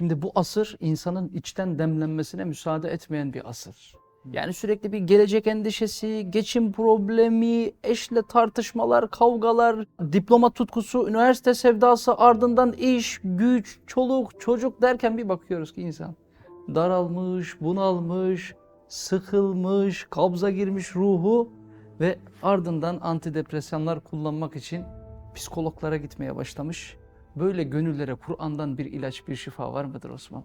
Şimdi bu asır insanın içten demlenmesine müsaade etmeyen bir asır. Yani sürekli bir gelecek endişesi, geçim problemi, eşle tartışmalar, kavgalar, diploma tutkusu, üniversite sevdası, ardından iş, güç, çoluk, çocuk derken bir bakıyoruz ki insan daralmış, bunalmış, sıkılmış, kabza girmiş ruhu ve ardından antidepresanlar kullanmak için psikologlara gitmeye başlamış. Böyle gönüllere Kur'an'dan bir ilaç, bir şifa var mıdır Osman?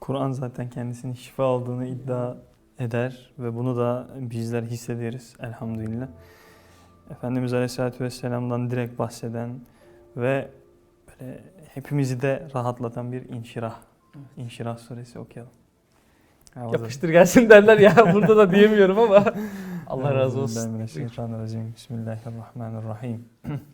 Kur'an zaten kendisinin şifa olduğunu iddia eder ve bunu da bizler hissederiz elhamdülillah. Efendimiz Aleyhisselatü Vesselam'dan direkt bahseden ve böyle hepimizi de rahatlatan bir inşirah. İnşirah suresi okuyalım. Yapıştır gelsin derler ya burada da diyemiyorum ama Allah razı olsun. Bismillahirrahmanirrahim.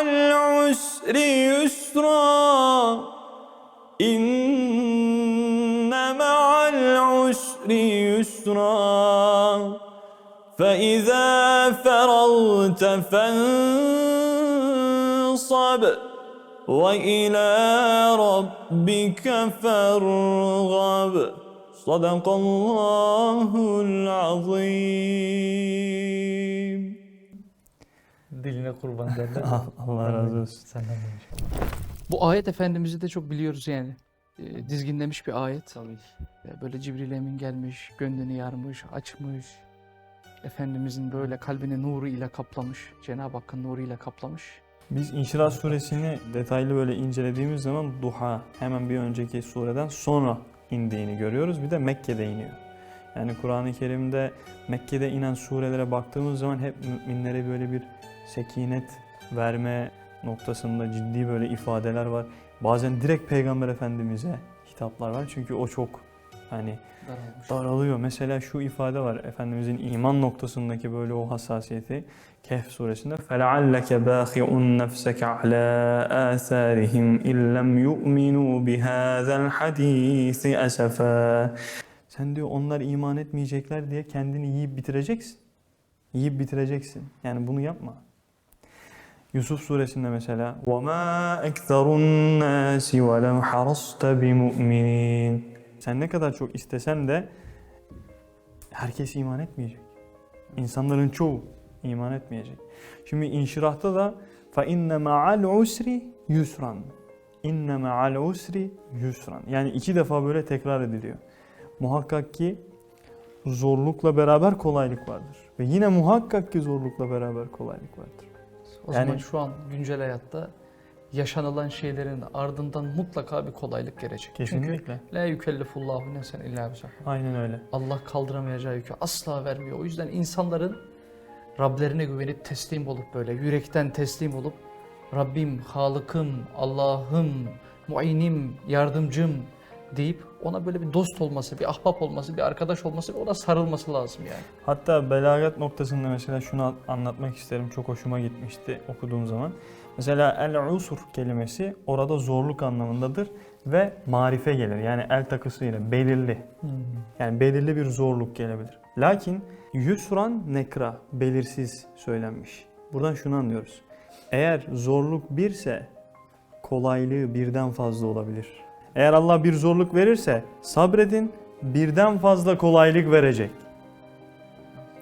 العسر يسرا. إن مع العسر يسرا. فإذا فرغت فانصب وإلى ربك فارغب. صدق الله العظيم. Diline kurban derler. Allah razı olsun. Senden demiş. Bu ayet Efendimiz'i de çok biliyoruz yani. Ee, dizginlemiş bir ayet. Tabii ki. Ee, Böyle Cibril Emin gelmiş, gönlünü yarmış, açmış. Efendimizin böyle kalbini nuru ile kaplamış. Cenab-ı Hakk'ın nuru ile kaplamış. Biz İnşirah suresini detaylı böyle incelediğimiz zaman Duha hemen bir önceki sureden sonra indiğini görüyoruz. Bir de Mekke'de iniyor. Yani Kur'an-ı Kerim'de Mekke'de inen surelere baktığımız zaman hep müminlere böyle bir sekinet verme noktasında ciddi böyle ifadeler var. Bazen direkt Peygamber Efendimiz'e hitaplar var. Çünkü o çok hani Daralmış. daralıyor. Mesela şu ifade var Efendimizin iman noktasındaki böyle o hassasiyeti Kehf suresinde فَلَعَلَّكَ بَاخِعٌ نَفْسَكَ عَلَى آثَارِهِمْ اِنْ لَمْ يُؤْمِنُوا بِهَذَا الْحَد۪يثِ أَسَفًا Sen diyor onlar iman etmeyecekler diye kendini yiyip bitireceksin. Yiyip bitireceksin. Yani bunu yapma. Yusuf suresinde mesela وَمَا اَكْثَرُ النَّاسِ وَلَوْ حَرَصْتَ بِمُؤْمِنِينَ Sen ne kadar çok istesen de herkes iman etmeyecek. İnsanların çoğu iman etmeyecek. Şimdi inşirahta da فَاِنَّ مَعَ الْعُسْرِ يُسْرًا اِنَّ مَعَ الْعُسْرِ يُسْرًا Yani iki defa böyle tekrar ediliyor. Muhakkak ki zorlukla beraber kolaylık vardır. Ve yine muhakkak ki zorlukla beraber kolaylık vardır. O zaman Yani- şu an güncel hayatta yaşanılan şeylerin ardından mutlaka bir kolaylık gelecek. Çünkü Kesinlikle. la yükellifullahu nefsen illa bisaha. Aynen öyle. Allah kaldıramayacağı yükü asla vermiyor. O yüzden insanların Rablerine güvenip teslim olup böyle yürekten teslim olup Rabbim, Halık'ım, Allah'ım, muinim, yardımcım deyip ona böyle bir dost olması, bir ahbap olması, bir arkadaş olması ve ona sarılması lazım yani. Hatta belagat noktasında mesela şunu anlatmak isterim. Çok hoşuma gitmişti okuduğum zaman. Mesela el-usur kelimesi orada zorluk anlamındadır ve marife gelir. Yani el takısıyla belirli. Yani belirli bir zorluk gelebilir. Lakin yusran nekra belirsiz söylenmiş. Buradan şunu anlıyoruz. Eğer zorluk birse kolaylığı birden fazla olabilir. Eğer Allah bir zorluk verirse sabredin birden fazla kolaylık verecek.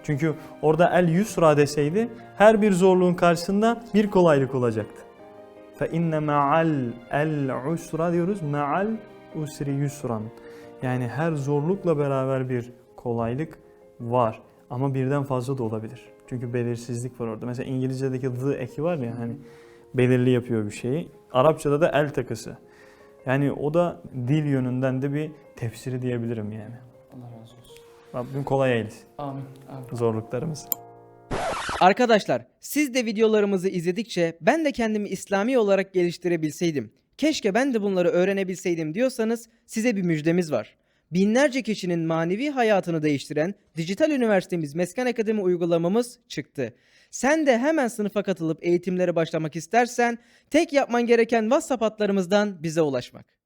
Çünkü orada el yusra deseydi her bir zorluğun karşısında bir kolaylık olacaktı. Fe inne ma'al el usra diyoruz. Ma'al usri yusran. Yani her zorlukla beraber bir kolaylık var ama birden fazla da olabilir. Çünkü belirsizlik var orada. Mesela İngilizce'deki the eki var ya hani belirli yapıyor bir şeyi. Arapçada da el takısı. Yani o da dil yönünden de bir tefsiri diyebilirim yani. Allah razı olsun. Rabbim kolay eylesin Amin. Amin. zorluklarımız. Arkadaşlar siz de videolarımızı izledikçe ben de kendimi İslami olarak geliştirebilseydim. keşke ben de bunları öğrenebilseydim diyorsanız size bir müjdemiz var. Binlerce kişinin manevi hayatını değiştiren dijital üniversitemiz Mesken Akademi uygulamamız çıktı. Sen de hemen sınıfa katılıp eğitimlere başlamak istersen tek yapman gereken WhatsApp hatlarımızdan bize ulaşmak.